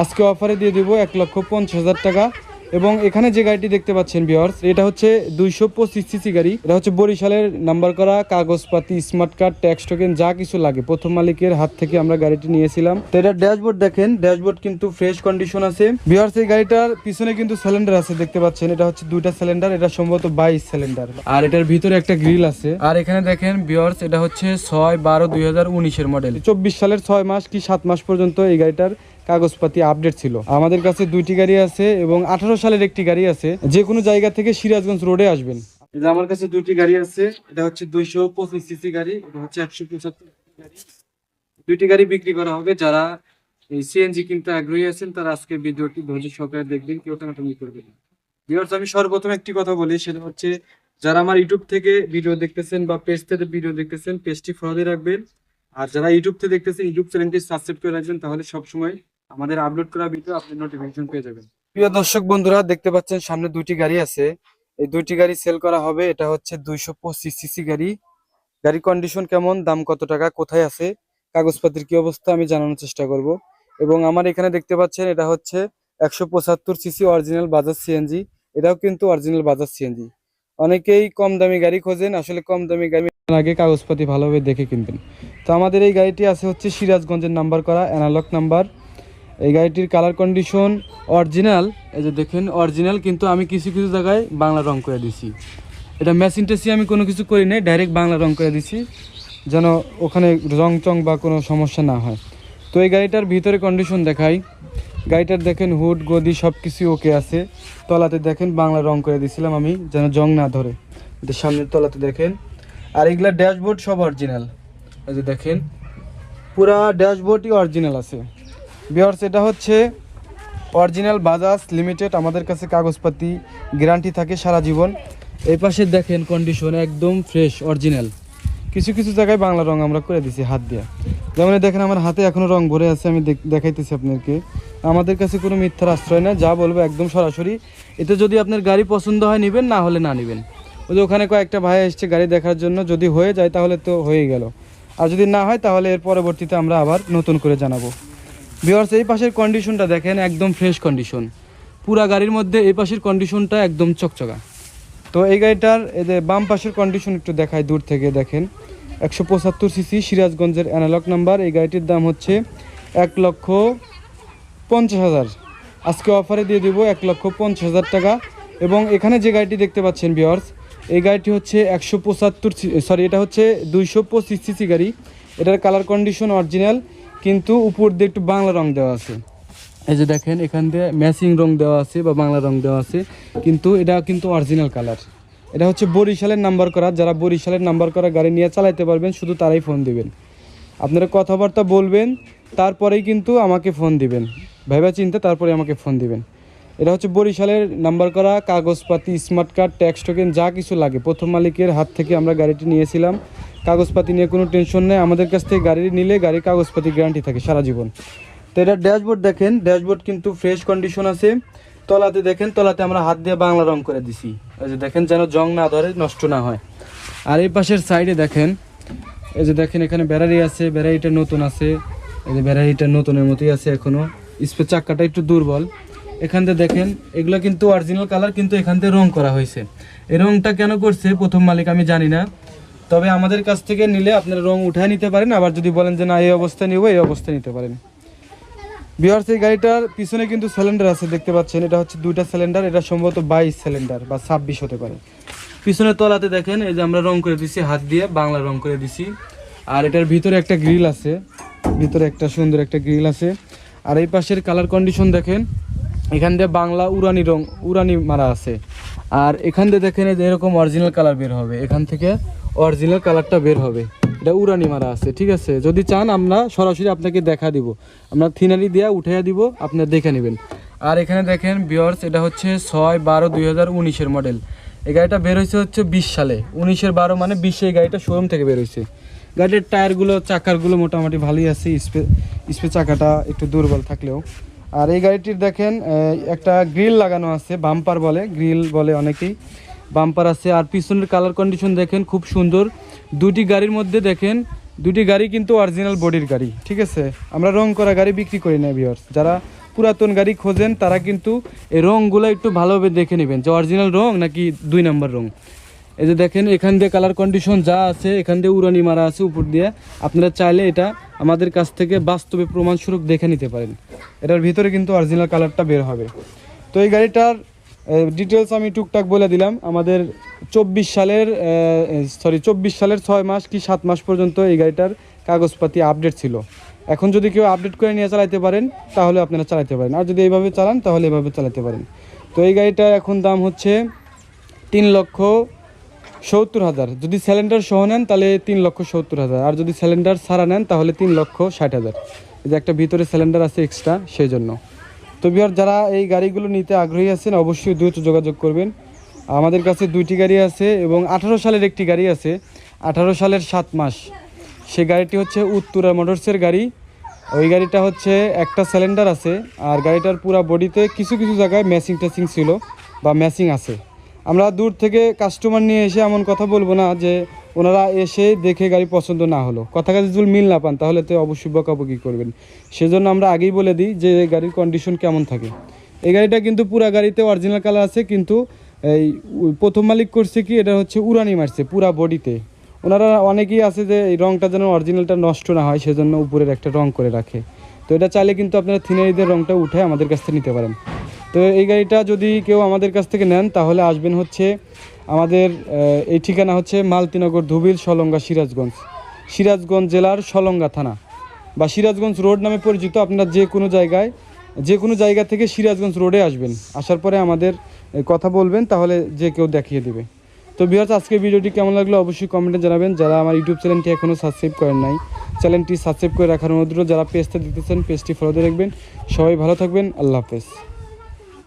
আজকে অফারে দিয়ে দিব এক লক্ষ পঞ্চাশ হাজার টাকা। এবং এখানে যে গাড়িটি দেখতে পাচ্ছেন বিয়ার্স এটা হচ্ছে দুইশো পঁচিশ সিসি গাড়ি। এটা হচ্ছে বরিশালের নাম্বার করা, কাগজপাতি স্মার্ট কার্ড ট্যাক্স টোকেন যা কিছু লাগে। প্রথম মালিকের হাত থেকে আমরা গাড়িটি নিয়েছিলাম। তো এটা ড্যাশবোর্ড দেখেন ড্যাশবোর্ড কিন্তু ফ্রেশ কন্ডিশন আছে। বিয়ার্স এই গাড়িটার পিছনে কিন্তু সিলিন্ডার আছে, দেখতে পাচ্ছেন। এটা হচ্ছে দুইটা সিলিন্ডার এটা সম্ভবত বাইশ সিলিন্ডার আর এটার ভিতরে একটা গ্রিল আছে। আর এখানে দেখেন বিয়ার্স এটা হচ্ছে ছয় বারো দুই হাজার উনিশের মডেল চব্বিশ সালের ছয় মাস কি সাত মাস পর্যন্ত এই গাড়িটার কাগজপাতি আপডেট ছিল। আমাদের কাছে দুইটি গাড়ি আছে এবং আঠারো সালের একটি গাড়ি আছে। যে কোনো জায়গা থেকে সিরাজগঞ্জ রোডে আসবেন। আমার কাছে দুইটি গাড়ি আছে। এটা হচ্ছে দুইশো পঁচিশ সিসি গাড়ি, এটা হচ্ছে একশো পঁচাত্তর গাড়ি। দুইটি গাড়ি বিক্রি করা হবে। যারা এই সিএনজি কিনতে আগ্রহী আছেন, তারা আজকে ভিডিওটি ধৈর্য সহকারে দেখবেন, কেউ টানাটানি করবেন ভিউয়ার্স আমি সর্বপ্রথম একটি কথা বলি, সেটা হচ্ছে, যারা আমার ইউটিউব থেকে ভিডিও দেখতেছেন বা পেজ থেকে ভিডিও দেখতেছেন পেজটি ফলো রাখবেন। আর যারা ইউটিউব থেকে দেখতেছেন ইউটিউব চ্যানেলটি সাবস্ক্রাইব করে রাখবেন, তাহলে সবসময় আমাদের আপলোড করা ভিডিও আপনি নোটিফিকেশন পেয়ে যাবেন। প্রিয় দর্শক বন্ধুরা, দেখতে পাচ্ছেন সামনে দুইটি গাড়ি আছে। এই দুইটি গাড়ি সেল করা হবে। এটা হচ্ছে দুইশো পঁচিশ সিসি গাড়ি। গাড়ির কন্ডিশন কেমন? দাম কত টাকা? কোথায় আছে? কাগজপাতির কি অবস্থা? আমি জানানোর চেষ্টা করব। এবং আমার এখানে দেখতে পাচ্ছেন, এটা হচ্ছে একশো পঁচাত্তর সিসি অরিজিনাল বাজাজ সিএনজি এটাও কিন্তু অরিজিনাল বাজাজ সিএনজি অনেকেই কম দামি গাড়ি খোঁজেন। আসলে কম দামি গাড়ি আগে কাগজপাতি ভালোভাবে দেখে কিনবেন। তো আমাদের এই গাড়িটি আছে হচ্ছে সিরাজগঞ্জের নাম্বার করা অ্যানালগ নাম্বার এই গাড়িটির কালার কন্ডিশন অরিজিনাল এই যে দেখেন অরিজিনাল কিন্তু আমি কিছু কিছু জায়গায় বাংলা রং করে দিছি। এটা মেশিন টেসি আমি কোনো কিছু করি নাই ডাইরেক্ট বাংলা রং করে দিছি, যেন ওখানে রং চং বা কোনো সমস্যা না হয়। তো এই গাড়িটার ভিতরে কন্ডিশন দেখাই। গাড়িটার দেখেন হুড গদি সব কিছু ওকে আছে। তলাতে দেখেন বাংলা রং করে দিছিলাম আমি, যেন জং না ধরে। এটা সামনের তলাতে দেখেন। আর এগুলা ড্যাশবোর্ড সব অরিজিনাল এই যে দেখেন, পুরা ড্যাশবোর্ডই অরিজিনাল আছে। বিয়ার্স এটা হচ্ছে অরিজিনাল বাজাজ লিমিটেড আমাদের কাছে কাগজপাতি গ্যারান্টি থাকে সারা জীবন। এই পাশে দেখেন কন্ডিশন একদম ফ্রেশ অরিজিনাল কিছু কিছু জায়গায় বাংলা রং আমরা করে দিছি হাত দিয়ে। যেমন দেখেন, আমার হাতে এখনও রং ভরে আছে, আমি দেখ- দেখাইতেছি আপনাদেরকে। আমাদের কাছে কোনো মিথ্যার আশ্রয় না যা বলব একদম সরাসরি। এতে যদি আপনার গাড়ি পছন্দ হয়, নেবেন, না হলে না নেবেন। ওই যে ওখানে কয়েকটা ভাই এসছে গাড়ি দেখার জন্য, যদি হয়ে যায় তাহলে তো হয়ে গেল। আর যদি না হয়, তাহলে এর পরবর্তীতে আমরা আবার নতুন করে জানাব। ভিওয়ার্স এই পাশের কন্ডিশনটা দেখেন, একদম ফ্রেশ কন্ডিশন পুরা গাড়ির মধ্যে এই পাশের কন্ডিশনটা একদম চকচকা। তো এই গাড়িটার, এই যে বাম পাশের কন্ডিশন একটু দেখায় দূর থেকে, দেখেন। একশো পঁচাত্তর সিসি সিরাজগঞ্জের অ্যানালগ নাম্বার এই গাড়িটির দাম হচ্ছে এক লক্ষ পঞ্চাশ হাজার। আজকে অফারে দিয়ে দিব এক লক্ষ পঞ্চাশ হাজার টাকা। এবং এখানে যে গাড়িটি দেখতে পাচ্ছেন বিয়ার্স এই গাড়িটি হচ্ছে একশো পঁচাত্তর সরি এটা হচ্ছে দুইশো পঁচিশ সিসি গাড়ি। এটার কালার কন্ডিশন অরিজিনাল কিন্তু উপর দিয়ে একটু বাংলা রং দেওয়া আছে। এই যে দেখেন, এখান দিয়ে ম্যাচিং রং দেওয়া আছে বা বাংলা রং দেওয়া আছে। কিন্তু এটা কিন্তু অরিজিনাল কালার এটা হচ্ছে বরিশালের নাম্বার করা। যারা বরিশালের নাম্বার করা গাড়ি নিয়ে চালাইতে পারবেন, শুধু তারাই ফোন দিবেন। আপনারা কথাবার্তা বলবেন, তারপরেই কিন্তু আমাকে ফোন দিবেন। ভেবে চিন্তে তারপরে আমাকে ফোন দিবেন। এটা হচ্ছে বরিশালের নাম্বার করা, কাগজপাতি স্মার্ট কার্ড ট্যাক্স টোকেন যা কিছু লাগে। প্রথম মালিকের হাত থেকে আমরা গাড়িটি নিয়েছিলাম। কাগজপাতি নিয়ে কোনো টেনশন নেই। আমাদের কাছ থেকে গাড়ি নিলে গাড়ির কাগজপাতি গ্যারান্টি থাকে সারা জীবন। তো এটা ড্যাশবোর্ড দেখেন ড্যাশবোর্ড কিন্তু ফ্রেশ কন্ডিশন আছে। তলাতে দেখেন, তলাতে আমরা হাত দিয়ে বাংলা রং করে দিছি। এই যে দেখেন যেন জং না ধরে, নষ্ট না হয়। আর এই পাশের সাইডে দেখেন, এই যে দেখেন এখানে ব্যারারি আছে ব্যারারিটা নতুন আছে। এই যে ব্যারারিটা নতুনের মতোই আছে এখনও স্পে চাক্কাটা একটু দুর্বল। এখান থেকে দেখেন, এগুলো কিন্তু অরিজিনাল কালার কিন্তু এখান থেকে রং করা হয়েছে। এই রংটা কেন করছে? প্রথম মালিক আমি জানি না। তবে আমাদের কাছ থেকে নিলে আপনারা রং উঠায় নিতে পারেন, আবার যদি বলেন যে না, এই অবস্থা নিব, এই অবস্থা নিতে পারেন। বিহার সেই গাড়িটার পিছনে কিন্তু সিলিন্ডার আছে, দেখতে পাচ্ছেন। এটা হচ্ছে দুইটা সিলিন্ডার এটা সম্ভবত বাইশ সিলিন্ডার বা ছাব্বিশ হতে পারে। পিছনের তলাতে দেখেন, এই যে আমরা রং করে দিছি, হাত দিয়ে বাংলা রং করে দিছি। আর এটার ভিতরে একটা গ্রিল আছে, ভিতরে একটা সুন্দর একটা গ্রিল আছে। আর এই পাশের কালার কন্ডিশন দেখেন, এখান দিয়ে বাংলা উরানি রং উরানি মারা আছে। আর এখান দিয়ে দেখেন এরকম অরিজিনাল কালার বের হবে। এখান থেকে অরিজিনাল কালারটা বের হবে। এটা উড়ানি মারা আছে, ঠিক আছে? যদি চান, আমরা সরাসরি আপনাকে দেখা দিব। আমরা থিনারি দিয়ে উঠাইয়া দিব, আপনার দেখে নেবেন। আর এখানে দেখেন বিয়ার্স এটা হচ্ছে ছয় বারো দুই হাজার উনিশের মডেল এই গাড়িটা বের হয়েছে হচ্ছে বিশ সালে। উনিশের বারো মানে বিশে এই গাড়িটা শোরুম থেকে বের হয়েছে। গাড়ির টায়ারগুলো, চাকারগুলো মোটামুটি ভালোই আছে। স্পে স্পে চাকাটা একটু দুর্বল থাকলেও। আর এই গাড়িটির দেখেন একটা গ্রিল লাগানো আছে বাম্পার বলে। গ্রিল বলে অনেকেই। বাম্পার আছে। আর পিছনের কালার কন্ডিশন দেখেন, খুব সুন্দর। দুটি গাড়ির মধ্যে দেখেন দুটি গাড়ি কিন্তু অরিজিনাল বডির গাড়ি, ঠিক আছে? আমরা রং করা গাড়ি বিক্রি করি না ভিউয়ার্স যারা পুরাতন গাড়ি খোঁজেন, তারা কিন্তু এই রঙগুলো একটু ভালোভাবে দেখে নেবেন। যে অরিজিনাল রং নাকি দুই নাম্বার রং। এই যে দেখেন, এখান দিয়ে কালার কন্ডিশন যা আছে, এখান দিয়ে উড়ানি মারা আছে উপর দিয়ে। আপনারা চাইলে এটা আমাদের কাছ থেকে বাস্তবে প্রমাণস্বরূপ দেখে নিতে পারেন। এটার ভিতরে কিন্তু অরিজিনাল কালারটা বের হবে। তো এই গাড়িটার ডিটেলস আমি টুকটাক বলে দিলাম। আমাদের চব্বিশ সালের সরি চব্বিশ সালের ছয় মাস কি সাত মাস পর্যন্ত এই গাড়িটার কাগজপাতি আপডেট ছিল। এখন যদি কেউ আপডেট করে নিয়ে চালাতে পারেন, তাহলে আপনারা চালাতে পারেন। আর যদি এইভাবে চালান, তাহলে এভাবে চালাতে পারেন। তো এই গাড়িটার এখন দাম হচ্ছে তিন লক্ষ সত্তর হাজার। যদি সিলিন্ডার সহ নেন, তাহলে তিন লক্ষ সত্তর হাজার। আর যদি সিলিন্ডার ছাড়া নেন, তাহলে তিন লক্ষ ষাট হাজার। যে একটা ভিতরে সিলিন্ডার আছে এক্সট্রা সেই জন্য। তো বিহার, যারা এই গাড়িগুলো নিতে আগ্রহী আছেন, অবশ্যই দ্রুত যোগাযোগ করবেন। আমাদের কাছে দুইটি গাড়ি আছে এবং আঠারো সালের একটি গাড়ি আছে, আঠারো সালের সাত মাস। সেই গাড়িটি হচ্ছে উত্তরা মোটরসের গাড়ি। ওই গাড়িটা হচ্ছে একটা সিলিন্ডার আছে, আর গাড়িটার পুরো বডিতে কিছু কিছু জায়গায় ম্যাচিং ট্যাচিং ছিল বা ম্যাচিং আছে। আমরা দূর থেকে কাস্টমার নিয়ে এসে এমন কথা বলব না যে ওনারা এসে দেখে গাড়ি পছন্দ না হলো। কথা কাজে যদি মিল না পান, তাহলে তো অবশ্যই বকাবকি করবেন। সেজন্য আমরা আগেই বলে দিই যে গাড়ির কন্ডিশন কেমন থাকে। এই গাড়িটা কিন্তু পুরা গাড়িতে অরিজিনাল কালার আছে, কিন্তু এই প্রথম মালিক করছে কি, এটা হচ্ছে উড়ানি মারছে পুরা বডিতে। ওনারা অনেকেই আছে যে এই রঙটা যেন অরিজিনালটা নষ্ট না হয়, সেজন্য উপরের একটা রং করে রাখে। তো এটা চাইলে কিন্তু আপনারা থিনারিদের রঙটা উঠে আমাদের কাছ থেকে নিতে পারেন। তো এই গাড়িটা যদি কেউ আমাদের কাছ থেকে নেন, তাহলে আসবেন হচ্ছে আমাদের এই ঠিকানা হচ্ছে মালতিনগর ধুবিল সলঙ্গা সিরাজগঞ্জ। সিরাজগঞ্জ জেলার সলঙ্গা থানা বা সিরাজগঞ্জ রোড নামে পরিচিত আপনারা যে কোনো জায়গায়, যে কোনো জায়গা থেকে সিরাজগঞ্জ রোডে আসবেন। আসার পরে আমাদের কথা বলবেন, তাহলে যে কেউ দেখিয়ে দেবে। তো বিহার আজকে ভিডিওটি কেমন লাগল অবশ্যই কমেন্টে জানাবেন। যারা আমার ইউটিউব চ্যানেলটি এখনও সাবস্ক্রাইব করেন নাই, চ্যানেলটি সাবস্ক্রাইব করে রাখার অনুরোধ যারা পেজটা দিতেছেন পেজটি ফলো দিয়ে রাখবেন। সবাই ভালো থাকবেন। আল্লাহ হাফেজ।